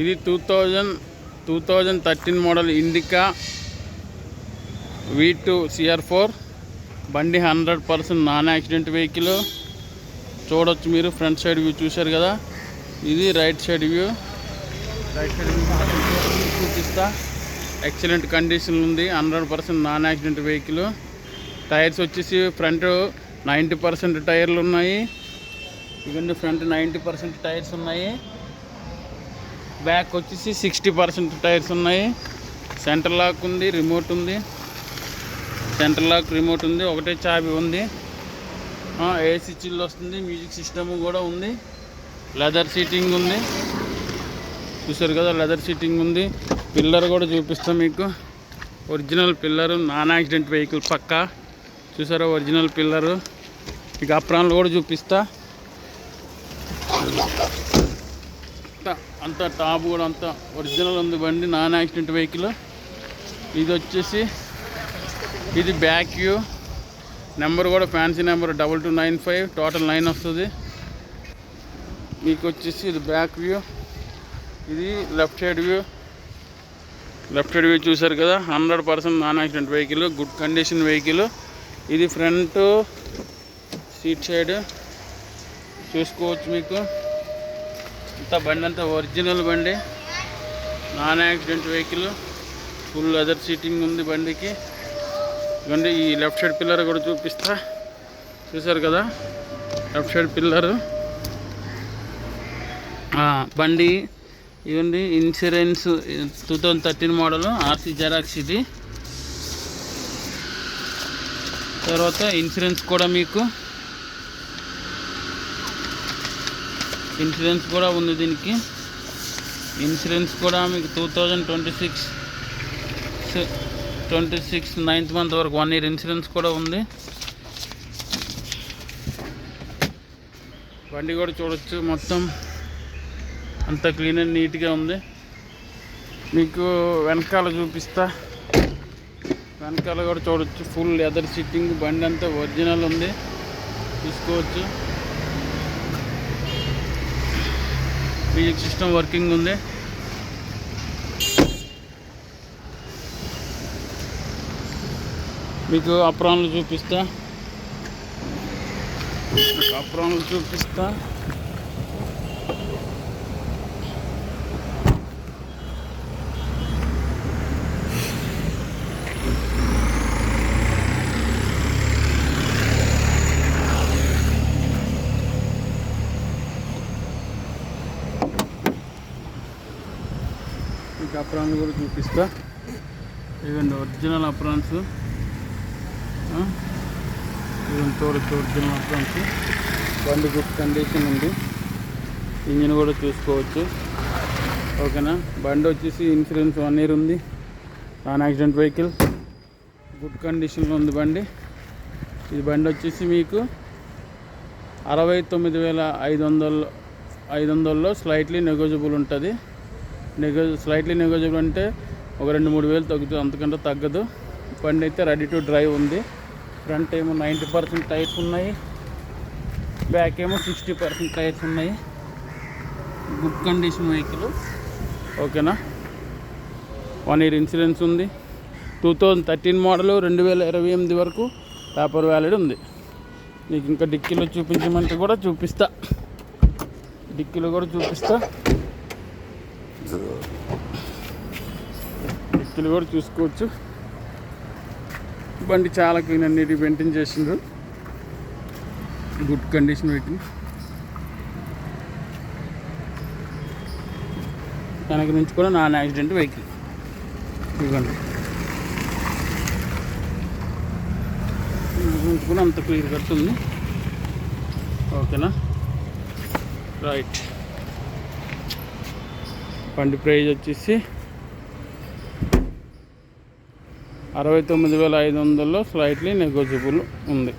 ఇది two thousand two thousand thirteen model Indica V two CR four బండి hundred percent non accident vehicle. చూడొచ్చు మీరు front side view చూశారు కదా. ఇది right side view. Right side view చూపిస్తా. Excellent condition ఉంది. Hundred percent non accident vehicle. Tyres వచ్చేసి front ninety percent టైర్లు ఉన్నాయి. ఇవన్నీ ఫ్రంట్ నైంటీ పర్సెంట్ టైర్స్ ఉన్నాయి. బ్యాక్ వచ్చేసి సిక్స్టీ పర్సెంట్ టైర్స్ ఉన్నాయి. సెంటర్ లాక్ ఉంది రిమోట్ ఉంది. సెంటర్ లాక్ రిమోట్ ఉంది. ఒకటే చాబి ఉంది. ఏసీ చిల్లు వస్తుంది మ్యూజిక్ సిస్టమ్ కూడా ఉంది. లెదర్ సీటింగ్ ఉంది. చూసారు కదా లెదర్ సీటింగ్ ఉంది. పిల్లర్ కూడా చూపిస్తాం మీకు. Original pillar non accident vehicle పక్కా. చూసారా ఒరిజినల్ పిల్లరు? ఇక అప్రాన్లు కూడా చూపిస్తా. అంతా- టాప్ కూడా అంతా ఒరిజినల్ ఉంది బండి నాన్ యాక్సిడెంట్ వెహికల్ ఇది వచ్చేసి ఇది బ్యాక్ వ్యూ నెంబర్ కూడా fancy number double two nine five total nine వస్తుంది. మీకు వచ్చేసి ఇది బ్యాక్ వ్యూ ఇది left side view left side view చూసారు కదా hundred percent non accident vehicle good condition vehicle ఇది ఫ్రంట్ సీట్ సైడ్ చూసుకోవచ్చు మీకు. అంతా బండి అంతా ఒరిజినల్ బండి. Non accident vehicle full leather seating ఉంది బండికి. ఇవ్వండి ఈ లెఫ్ట్ సైడ్ పిల్లర్ కూడా చూపిస్తా. చూసారు కదా? Left side pillar. బండి ఇవ్వండి insurance two thousand thirteen model RC xerox ఇది. తర్వాత ఇన్సూరెన్స్ కూడా మీకు. ఇన్సూరెన్స్ కూడా ఉంది దీనికి. ఇన్సూరెన్స్ కూడా మీకు two thousand twenty six twenty six ninth month వరకు వన్ ఇయర్ ఇన్సూరెన్స్ కూడా ఉంది. బండి కూడా చూడొచ్చు మొత్తం. అంత క్లీన్ అండ్ నీట్గా ఉంది. మీకు వెనకాల చూపిస్తా. వెనకాల కూడా చూడొచ్చు. ఫుల్ లెదర్ సిట్టింగ్ బండి అంతా ఒరిజినల్ ఉంది. చూసుకోవచ్చు. మ్యూజిక్ సిస్టమ్ వర్కింగ్ ఉంది. మీకు అప్రాన్లు చూపిస్తా. అప్రాన్లు చూపిస్తా. మీకు అప్రాన్ కూడా చూపిస్తా. ఇవ్వండి ఒరిజినల్ అప్రాన్స్. ఇవన్నీ చూడొచ్చు ఒరిజినల్ అప్రాన్స్. బండి గుడ్ కండిషన్ ఉంది. ఇంజిన్ కూడా చూసుకోవచ్చు. ఓకేనా? బండి వచ్చేసి ఇన్సూరెన్స్ వన్ ఇయర్ ఉంది. నాన్ యాక్సిడెంట్ వెహికల్ గుడ్ కండిషన్లో ఉంది బండి. ఇది బండి వచ్చేసి మీకు అరవై తొమ్మిది వేల ఐదు వందలు ఐదు వందల్లో స్లైట్లీ నెగోజిబుల్ ఉంటుంది. నెగో స్లైట్లీ నెగోజిబుల్ అంటే ఒక రెండు మూడు వేలు తగ్గుతుంది అంతకంటే తగ్గదు. బండి అయితే రెడీ టు డ్రైవ్ ఉంది. ఫ్రంట్ ఏమో నైంటీ పర్సెంట్ టైర్స్ ఉన్నాయి. బ్యాక్ ఏమో సిక్స్టీ పర్సెంట్ టైర్స్ ఉన్నాయి. గుడ్ కండిషన్ వెహికల్ ఓకేనా వన్ ఇయర్ ఇన్సూరెన్స్ ఉంది. టూ థౌజండ్ థర్టీన్ మోడల్ రెండు వేల ఇరవై ఎనిమిది వరకు పేపర్ వ్యాలిడ్ ఉంది. నీకు ఇంకా డిక్కీలో చూపించమంటే కూడా చూపిస్తా. డిక్కీలో కూడా చూపిస్తా. వ్యక్తులు కూడా చూసుకోవచ్చు. బండి చాలా క్లీన్ అన్నిటి మెయింటైన్ చేసిండ్రు. గుడ్ కండిషన్ పెట్టింది. వెనక నుంచి కూడా నాన్ యాక్సిడెంట్ వెహికల్. ఇవ్వండి కూడా అంత క్లియర్ కట్ ఉంది ఓకేనా? రైట్. బండి ప్రైజ్ వచ్చేసి అరవై తొమ్మిది వేల ఐదు వందల్లో స్లైట్లీ నెగోజిబుల్ ఉంది.